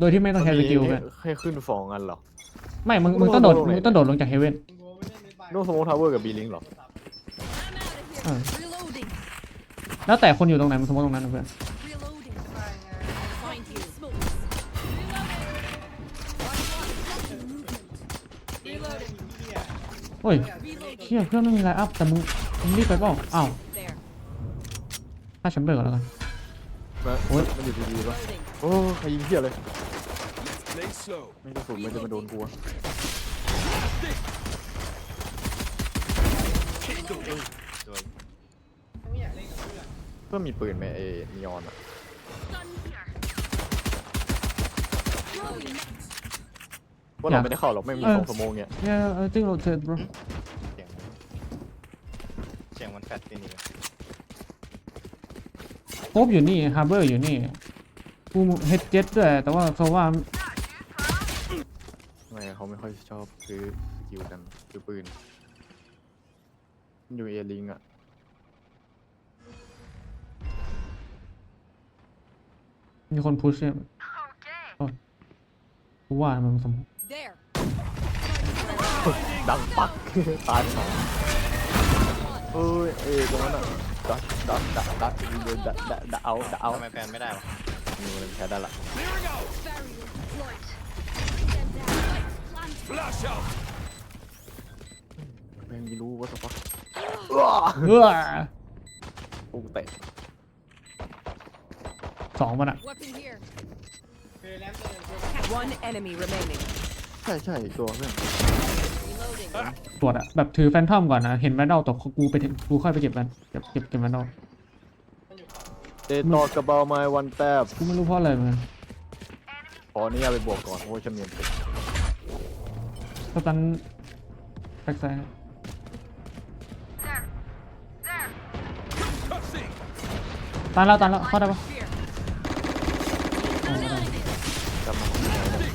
โดยที่ไม่ต้องใช้สกิลมัเลมียให้ให้ขึ้นฟองกันเหรอ ไม่ มึง มึงต้องโดดลงไหนมึงต้องโดดลงจากเฮเว่นโน้สโมทาวเวอร์กับบีลิงเหรอเออ Reloading. แล้วแต่คนอยู่ตรงไหน มึงสมมติตรงนั้นนะเพื่อน Reloading. Find you. Smoke. Reloading. โอ้ย Reloading. เชี่ยเพื่อนไม่มีไลน์อัพแต่มึงมึงรีบไปเปล่าอ้าว There. ฆ่าแชมเบอร์ก่อนแล้วกันมาโอ๊ยมันอยู่ดีๆปะ Reloading. โอ้ใครยิงเที่ยเลย Play slow. ไม่กระสุนมันจะมาโดนกูอะเพื่อนมีปืนไหมเอนีออนอะ Reloading. ว่าเราไม่ได้เข้าหรอกไม่มีเออของสโมงเนี่ย yeah I think rotate bro เสียงเสียงมันแฟดที่นี่ โคบอยู่นี่ฮาร์เบอร์อยู่นี่ กูเฮดเจ็ตด้วย แต่ว่าเขาว่า ไม่เขาไม่ค่อยชอบซื้อสกิลกันซื้อปืนมันอยู่เอลิงอะมีคนพุชเนี่ยโอ้ยกูว่ามันสม There. ดังปัก ตายไปสองเอ้ยเอตรงนั้นอะดักดักดักดักดักดักดักเอาดักเอาทำไมแฟนไม่ได้วะนี่มันแค่ได้ละ Clearing out. Barrier deployed. Send down. Plant. Flash out. แม่งไม่รู้ว่าจะฟักเออปุ้งเตะสองมันอะ Weapon here. One enemy remaining. ใช่ใช่ตัวเพื่อน Reloading. ตรวจอะแบบถือแฟนทอมก่อนนะ เห็นแวนดอลตกกูไปถึงกูค่อยไปเก็บมันเก็บเก็บเก็บแวนดอล เดตอกระเบาไม้วันแต้มกูไม่รู้เพราะอะไรเหมือนกันขออนุญาตไปบวกก่อนเพราะว่าจำเนียนเป็น สตันแบ็กไซด์ตันแล้วตันแล้วเข้าได้ปะกลับมาของไหนเนี่ย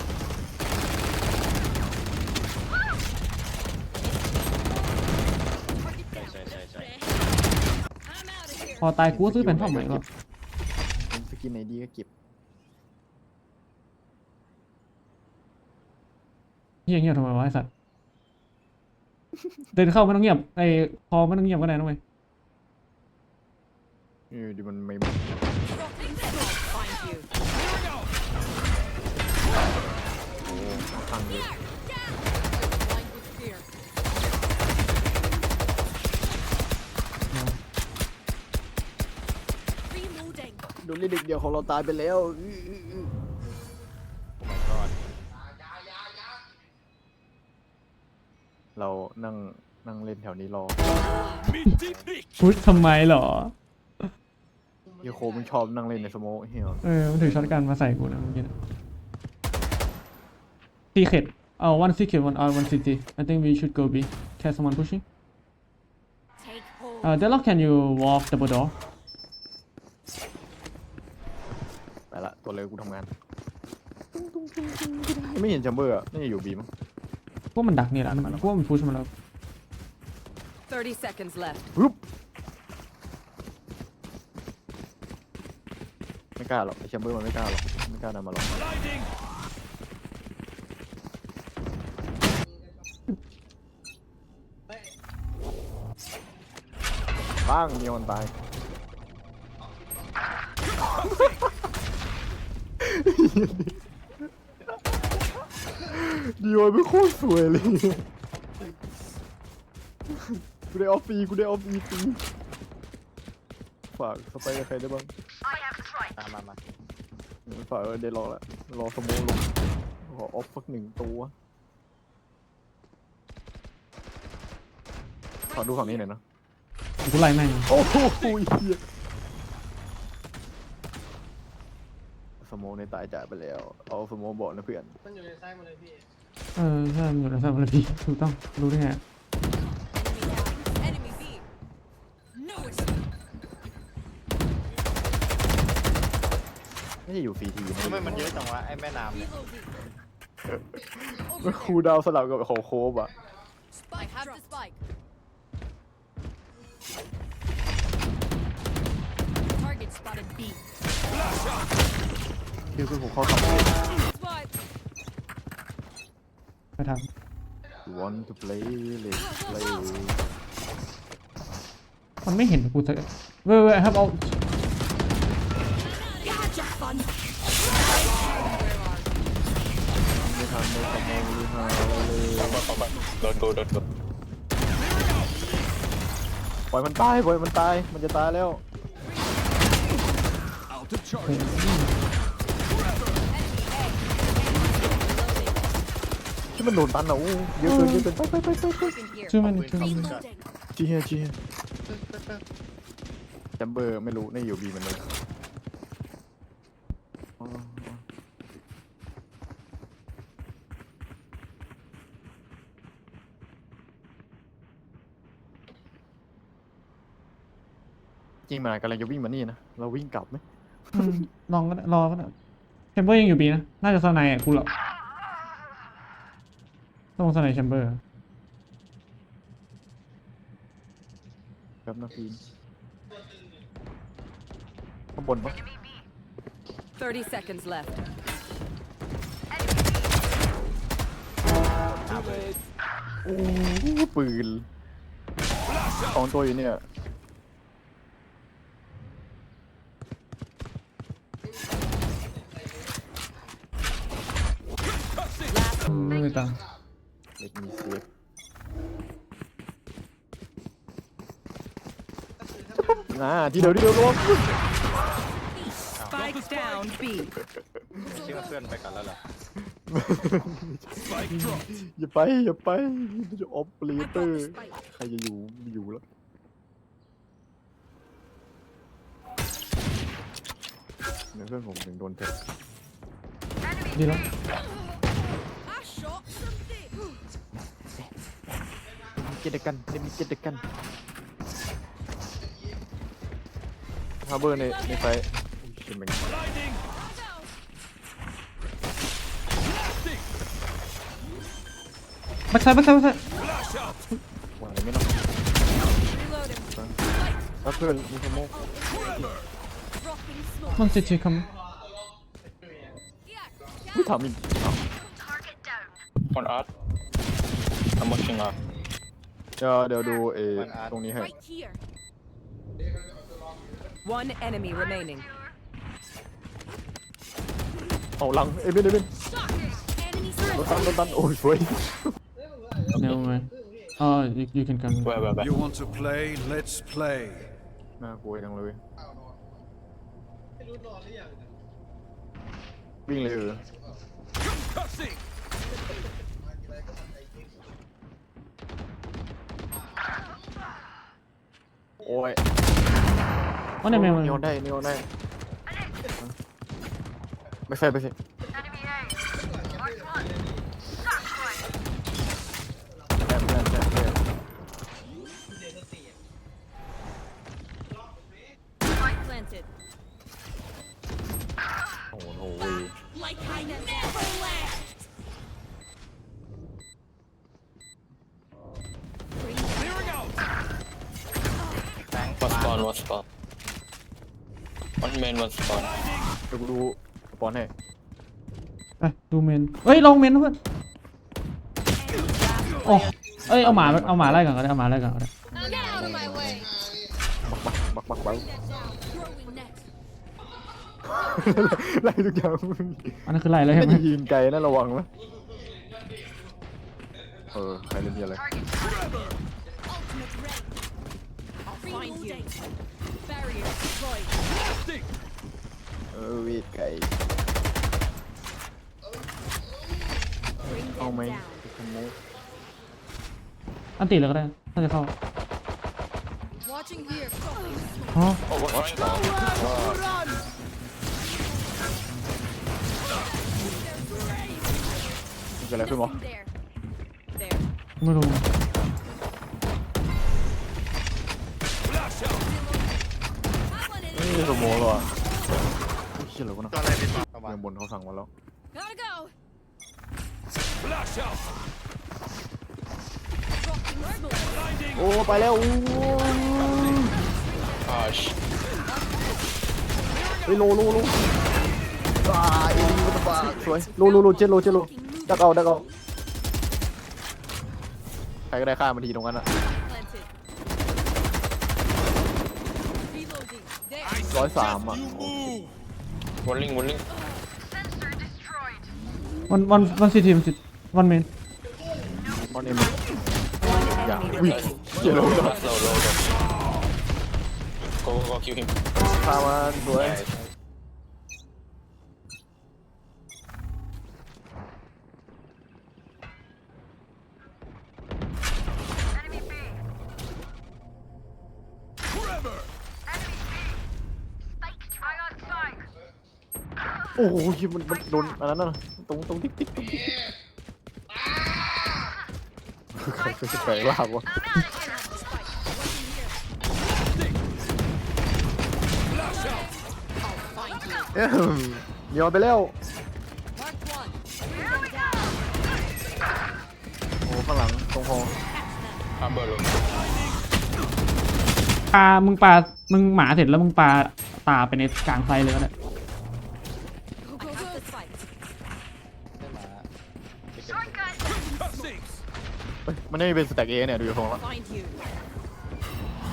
ใช่ใช่ใช่ใช่พอตายกูก็ซื้อแฟนทอมใหม่ก็เป็นสกินไหนดีก็เก็บ เงียบเงียบทำไมวะไอสัตว์ เดินเข้าไม่ต้องเงียบไอพอไม่ต้องเงียบก็ได้นะเว้ยอยู่ดีมันไม่ Dropping smoke. Find you. โอ้ข้างเลย Blind with fear. Reloading. ดูลิดิกเดียวของเราตายไปแล้วอื้ออื้ออื้อโอ้ เรานั่งนั่งเล่นแถวนี้รอ Minty pick. พุชทำไมเหรอเฮียโคมันชอบนั่งเล่นในสโมกเฮียเออมันถือช็อตกันมาใส่กูนะเมื่อกี้นะซีเคดเอา one secret one R one city I think we should go B can someone pushing Take hold. uh Deadlock can you walk double door ไปละตัวเลยกูทำงานไม่เห็นแชมเบอร์อะน่าจะอยู่บีมั้ง พวกมันดักเนี่ยแหละมันพวกมันพุชมาแล้ว30 seconds left. ปึ๊บไม่กล้าหรอกไอแชมเบอร์มันไม่กล้าหรอกไม่กล้านำมาหรอก Blinding. บ้างมีคนตาย ดีวันไม่โคตรสวยเลยกูได้ออฟฟรีกูได้ออฟฟรีฟรีฝากสไปกับใครได้บ้างตามมามาฝากเออได้รอละรอสโมลงขอออฟสักหนึ่งตัวขอดูฝั่งนี้หน่อยนะกูไล่แม่งโอ้โหเฮียสโมในตายจ่ายไปแล้ว เอาสโมบอกนะเพื่อนเออใช่มันอยู่ในสามนาทีถูกต้องรู้ได้ไง Enemy B. No escape. ไม่ใช่อยู่ฟรีทีนะทำไมมันเยอะจังวะไอ้แม่น้ำเนี่ย Reloading. มันคูลดาวน์สลับกับของโคบอะ Spike. I have the spike. Target spotted B. คือคือผมเข้าทำ ท You want to play let's play ำมันไม่เห็นกูสักเว้ยเว้ยครับเอา Gotcha, fun. ไม่ทันไม่ทันไม่รู้หาอะไรเลยโดนกูโดนกูปล่อยมันตายปล่อยมันตายมันจะตายแล้ว Out of charge. มันโดนตันอะอู้เยอะเกินเยอะเกินไปไปไปไปไป Here. ชื่อมันชื่อมัน Reloading. จีเฮียจีเฮียแจมเบอร์ไม่รู้ในอยู่บีมันเลยอ๋ออ๋อจริงมันกำลังจะวิ่งมานี่นะเราวิ่งกลับไหมอืมลองก็ได้รอก็ได้แชมเบอร์ยังอยู่บีนะ น่าจะสไนอะกูเหรอต้ องสไนแชมเบอร์ครับนะพีนข้างบนปะ30 seconds left. โอ้โหปืนสองตัวอยู่เนี่ยอืมไม่ตา มเล็กมีเซฟน่าที่เดียวที่เดียวรวม Spike down B. คิดว่าเพื่อนไปกันแล้วเหรอ Spike drop. อย่าไป อย่าไปจะออฟเปเตอร์ ใครจะอยู่ไม่อยู่แล้วเดี๋ยวเพื่อนผมถึงโดนเทะดีแล้ว I shot something. เกตกันเดมิเกตกันฮาร์เบอร์ในในไฟอุ๊ยเห็นไหม Blinding. แบ็กไซด์แบ็กไซด์แบ็กไซด์ Flash out. ไหวไหมเนาะ Reloading. แล้วเพื่อนมีสโมก Dropping smoke. มันสิทีค Yeah. ไม่ทำอีก on art I'm watching art เดี๋ยวเดี๋ยวดูเออวันอาร์ตตรงนี้ให้ Right here. One enemy remaining. เอาหลังเอ้ยเบนเอ้ยเบน Enemy โดน spotted. ตันโดนตันโอ้ยสวยำเร็วไหมอ๋อ you you can come where where where You want to play? Let's play. น่ากลัวจังเลยวิ่งเลยเออ โอ้ยว่าในเมลมันโยนได้โยนได้ ไม่ใช่ไม่ใช่ one spawn one spawn one main one spawn เดี๋ยวกูดูสปอนให้ไปดูเมนเอ้ยลงเมนนะเพื่อนโอ้เอ้ยเอาหมาเอาหมาไล่ก่อนก็ได้เอาหมาไล่ก่อนก็ได้ Get out of my way. บักบักบักบัก That down. Throwing net. ไล่ทุกอย่างอันนั้นคือไล่เลยใช่ไหมไม่ยืนไกลนะระวังนะเออใครเล่นเหี้ยอะไร Ultimate ready. I'll find you. Barrier destroyed. Stick. เออวีดไก่เอาไหมสโมกอันติเลยก็ได้ถ้าจะเข้า Watching here. Dropping smoke. อ๋อ oh one one spawn มันเกิดอะไรขึ้นวะ There. There. ไม่รู้ นี่สโมกเหรอเชี่ยเหรอวะนะตัวอะไรเป็นประมาณยังบนเขาสั่งมาแล้ว Gotta go. Flash out. Dropping smoke. Blinding. โอ้ไปแล้วอู้ gosh เฮ้ยโลโลโลอ่าเอ็นมันจะบ้าสวยโลโลโลเจ็ดโลเจ็ดโลดักเอาดักเอารก็ได้ฆ่ามันทีตรงนั้นอะ Planted. Reloading. There. ร้อยสามอะ You move. วอลลิงวอลลิงวันวันวันซีทีมสิวันเมนมอนเอ็ม One Yeah. enemy We- remaining. เจ๋งเลยโลโลโลโกโกคิวฮิมฆ่ามันสวย โอ้โหมันมันโดนอันนั้นน่ะตรงตรงติ๊กติ๊กติ๊กติ๊กใครจะแฝงลากวะเอ้ยมีออนไปแล้วโอ้ข้างหลังตรงหอฮัมเบอร์ลงปลามึงปลามึงหมาเสร็จแล้วมึงปลาตาไปในกลางไฟเลยก็ได้ มันไม่เป็นสแต็กเอเนี่ยดูอยู่ของละ Find you.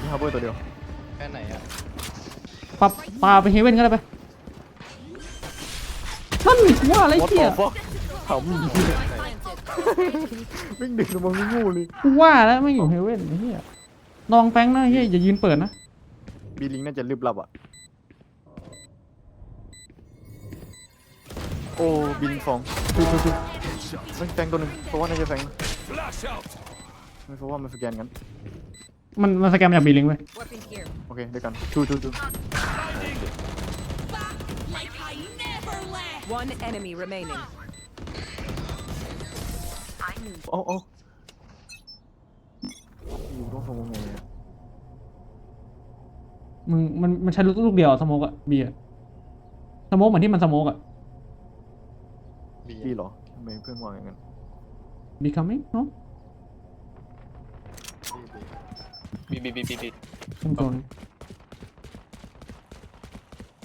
มีฮาร์เบอร์ตัวเดียวแค่ไหนอะปลาปลาไปเฮเว่นก็ได้ไปนั่นนี่กูว่าอะไรวอตเหี้ยฟอกขำ Planted. วิ่งดึงลงมาไม่งูเลยกูว่าแล้วไม่อยู่เฮเว่นไอ้เหี้ยลองแฟงนะเหี้ยอย่ายืนเปิดนะ บีลิงน่าจะลึบลับอะ โอ้บินสองดูดูดูไม่แฟงตัวหนึ่งเพราะว่าน่าจะแฟง Flash out. ไม่เพราะว่ามันสแกนกัน มันมันสแกนมาจากบีลิงเว้ย Weapon here. โอเคด้วยกันทูทูทู Like I never left. One enemy remaining. โอ้โอ้อยู่ต้องสมองไงอะมึงมันมันใช้ลูกลูกเดียวอะสโมกอะบีอะสโมกเหมือนที่มันสโมกอะ บีบีเหรอทำไมเพื่อนวางอย่างนั้นบีคัมมิ่งเนาะ บีบีบีบีบีขึ้นก่อน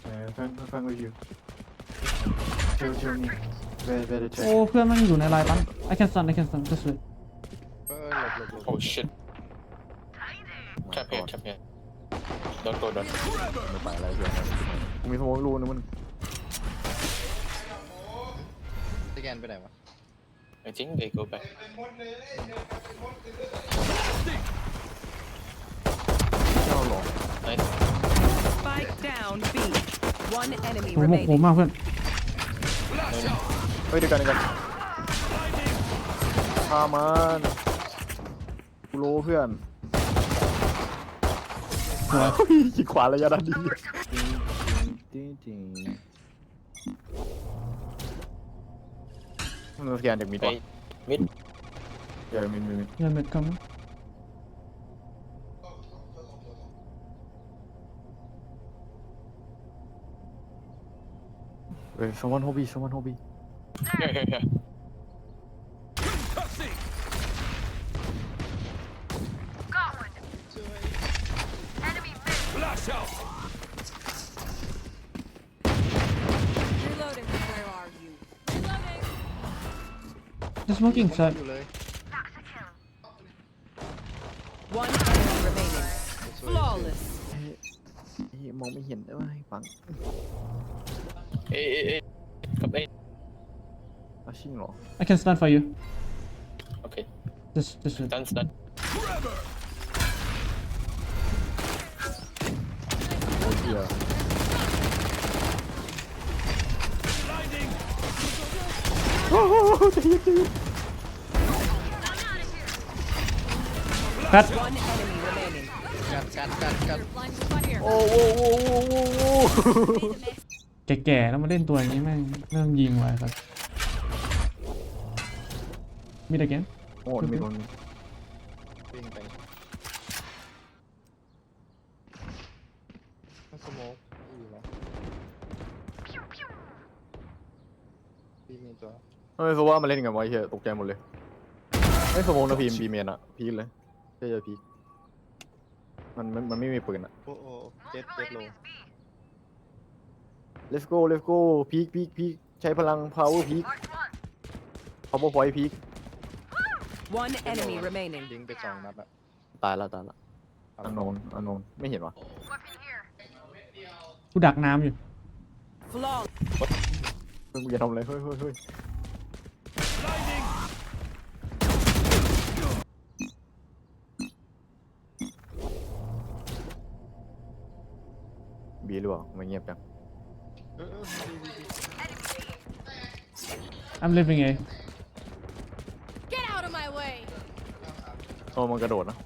เออแฟงแฟงก็อยู่เชิญเชิญนี่เวเวเดเชโอ้เพื่อนมันอยู่ในไลน์ปั้น I can stun I can stun just wait เออหลบหลบหลบโอ้ชิตแคปเพจแคปเพจโดนโกดโดนไม่ไปอะไรเพื่อนกูมีสมองรูนะมันสแกนไปไหนวะ I think they go back เจ้าหรอ nice Spike down B. One enemy โอ้โหโห remaining. มากเพื่อน Flash out. เฮ้ยเดียวกันเดียวกันฆ่ามันกูโลเพื่อนสวยเฮ้ยขีดขวาระยะด้านดีจริงจริงมันสแกนจากมิดไปวะมิด เดี๋ยวมิดมิดมิดยันเม็ดคัม เฮ้ย someone hobby someone hobby here here here Cussing. Flash out. Reloading. Where are you? Reloading. the smoking side Blinding. โอ้โหใจเย็นใจเย็นกัด One enemy remaining. กัดกัดกัดกัด Blind spot here. โอ้โหโอ้โหโอ้โหโอ้โห แก่ๆแล้วมาเล่นตัวอย่างนี้แม่งเริ่มยิงไว้ครับ มีแต่เกนโอ้โหมีคนวิ่งไปสโมกอยู่แล้วบีมีตัวเฮ้ยโซว่ามาเล่นกันไวะไอ้เหี้ยตกใจหมดเลยไอ้ยสมองนะพีมบีเมนอะพีคเลยใช่จะพีคมันมันมันไม่มีปืนอะ โอ้โอ้เจ็ดเจ็ดโล let's go let's go พีคพีคพีคใช้พลัง power พีค power point พีค One enemy remaining. ยิงไปสองนัดอะตายแล้วตายแล้วอันโนนอันโนนไม่เห็นวะกูดักน้ำอยู่ Flawless. เฮ้ยกูจะทำอะไรเฮ้ยเฮ้ยเฮ้ย Blinding. บีหรือเปล่าไม่เงียบจังเออเออดีดีดี I'm living อ้มันกระโดดนะ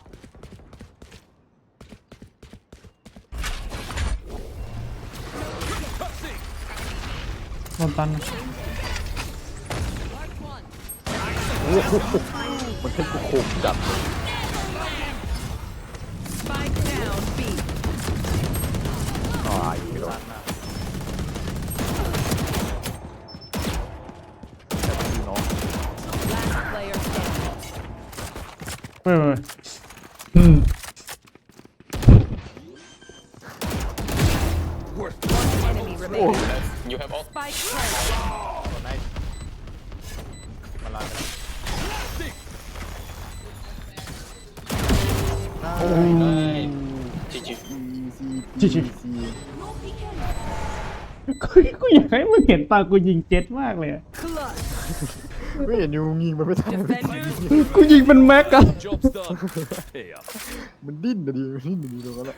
โดนตันนะมันให้กูโขกจับ Spike เว้ยเว้ยอืม Enemy remaining. You have all. Spike planted. มาลาโอ้ย GG. จิจิกูกูอยากให้มึงเห็นตากูยิงเจ็ตมากเลยอะ ไม่เห็นยูยิงมันไม่ทัน Defenders กูยิงเป็นแม็กอะ Job's done. Here. มันดิ้นนะดิมันดิ้นนะดิตรงนั้นแหละ